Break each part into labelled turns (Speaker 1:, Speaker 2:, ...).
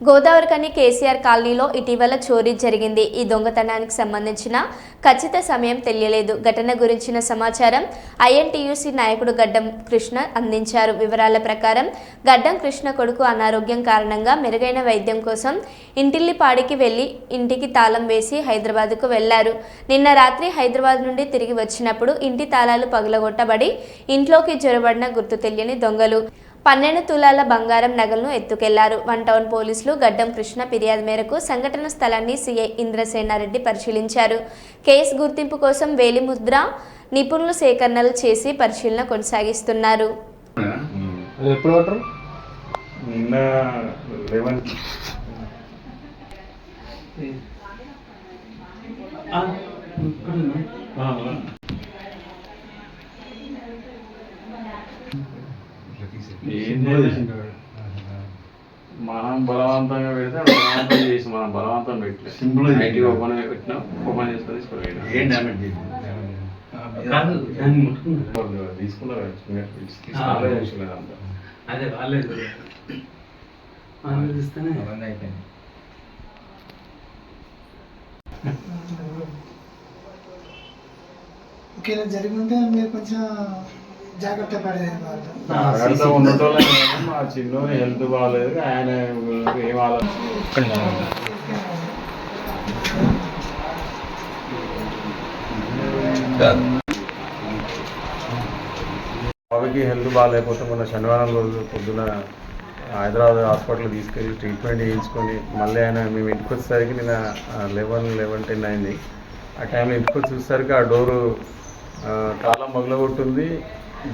Speaker 1: గోదావరికని కేసీఆర్ కాలనీలో ఇటీవల చోరీ జరిగింది. ఈ దొంగతనానికి సంబంధించిన ఖచ్చిత సమయం తెలియలేదు. ఘటన గురించిన సమాచారం ఐఎన్టీయూసీ నాయకుడు గడ్డం కృష్ణ అందించారు. వివరాల ప్రకారం గడ్డం కృష్ణ కొడుకు అనారోగ్యం కారణంగా మెరుగైన వైద్యం కోసం ఇంటిల్లిపాడికి వెళ్ళి ఇంటికి తాళం వేసి హైదరాబాద్కు వెళ్ళారు. నిన్న రాత్రి హైదరాబాద్ నుండి తిరిగి వచ్చినప్పుడు ఇంటి తాళాలు పగులగొట్టబడి ఇంట్లోకి జొరబడిన గుర్తు తెలియని దొంగలు. పన్నెండు తులాల బంగారం నగలను ఎత్తుకెళ్ళారు. వన్ టౌన్ పోలీసులు గడ్డం కృష్ణ ఫిర్యాదు మేరకు సంఘటన స్థలాన్ని సీఐ ఇంద్రసేనారెడ్డి పరిశీలించారు. కేసు గుర్తింపు కోసం వేలిముద్ర నిపుణులు సేకరణలు చేసి పరిశీలన కొనసాగిస్తున్నారు.
Speaker 2: నిన్న లెవెన్ ఏం చేయాలి? మనం బలవంతంగా పెడితే బలవంతం చేసి మనం బలవంతం పెట్టలేదు
Speaker 3: గా
Speaker 2: ఐటీ ఓపెన్ పెట్టినాం ఓపెన్ చేసుకొని.
Speaker 3: ఏం డ్యామేజ్
Speaker 4: అదే. రాలేదు
Speaker 5: ఇలా జరిగి ఉంటే మీరు కొంచెం జాగ్రత్త పడేది వాళ్ళు.
Speaker 2: జాగ్రత్త ఉండటం మా చిన్న హెల్త్ బాగాలేదు ఆయన ఏం ఆలోచన బాబుకి హెల్త్ బాగాలేకపోతే మొన్న శనివారం రోజు పొద్దున హైదరాబాద్ హాస్పిటల్ తీసుకెళ్ళి ట్రీట్మెంట్ చేయించుకొని మళ్ళీ ఆయన మేము ఇంటికి వచ్చేసరికి నిన్న లెవెన్ లెవెన్ టెన్ అయింది. ఆ టైంలో ఇంటికి వచ్చి చూసేసరికి ఆ డోరు తాళం పగలగొట్టుంది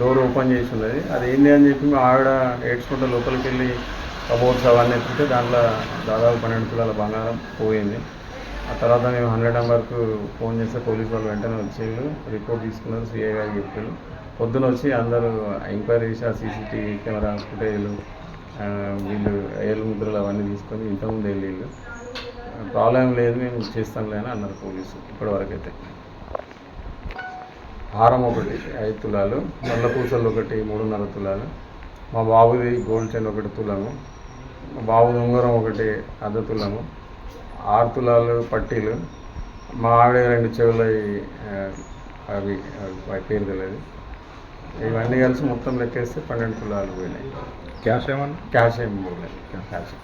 Speaker 2: డోర్ ఓపెన్ చేసి ఉన్నది. అది ఏంటి అని చెప్పి మేము ఆవిడ ఏడ్చుకుంటే లోపలికి వెళ్ళి కబోర్డ్స్ అవన్నీ ఎత్తుంటే దాంట్లో దాదాపు పన్నెండు తులాల బంగారం పోయింది. ఆ తర్వాత మేము హండ్రెడ్ నెంబర్కు ఫోన్ చేస్తే పోలీస్ వాళ్ళు వెంటనే వచ్చేళ్ళు రిపోర్ట్ తీసుకున్నారు సిఐ గారికి చెప్పారు. పొద్దున వచ్చి అందరూ ఎంక్వైరీ చేసి ఆ సీసీటీవీ కెమెరా ఫుటేజ్లు వీళ్ళు ఏళ్ళు ముద్రలు అవన్నీ తీసుకొని ఇంతకుముందు వెళ్ళి ప్రాబ్లం లేదు మేము చేస్తాంలే అని అన్నారు పోలీసు ఇప్పటివరకు అయితే హారం ఒకటి ఐదు తులాలు నల్ల పూసలు ఒకటి మూడున్నర తులాలు మా బాబుది గోల్డ్ చైన్ ఒకటి తులము మా బాబు ఉంగరం ఒకటి అర్ధ తులము ఆరు తులాలు పట్టీలు మా ఆవిడ రెండు చెవులు అవి అవి పేరు తెలియదు. ఇవన్నీ కలిసి మొత్తం లెక్కేస్తే పన్నెండు తులాలు పోయినాయి.
Speaker 3: క్యాష్ ఏమన్నా?
Speaker 2: క్యాష్ ఏమి పోలేదు. క్యాష్.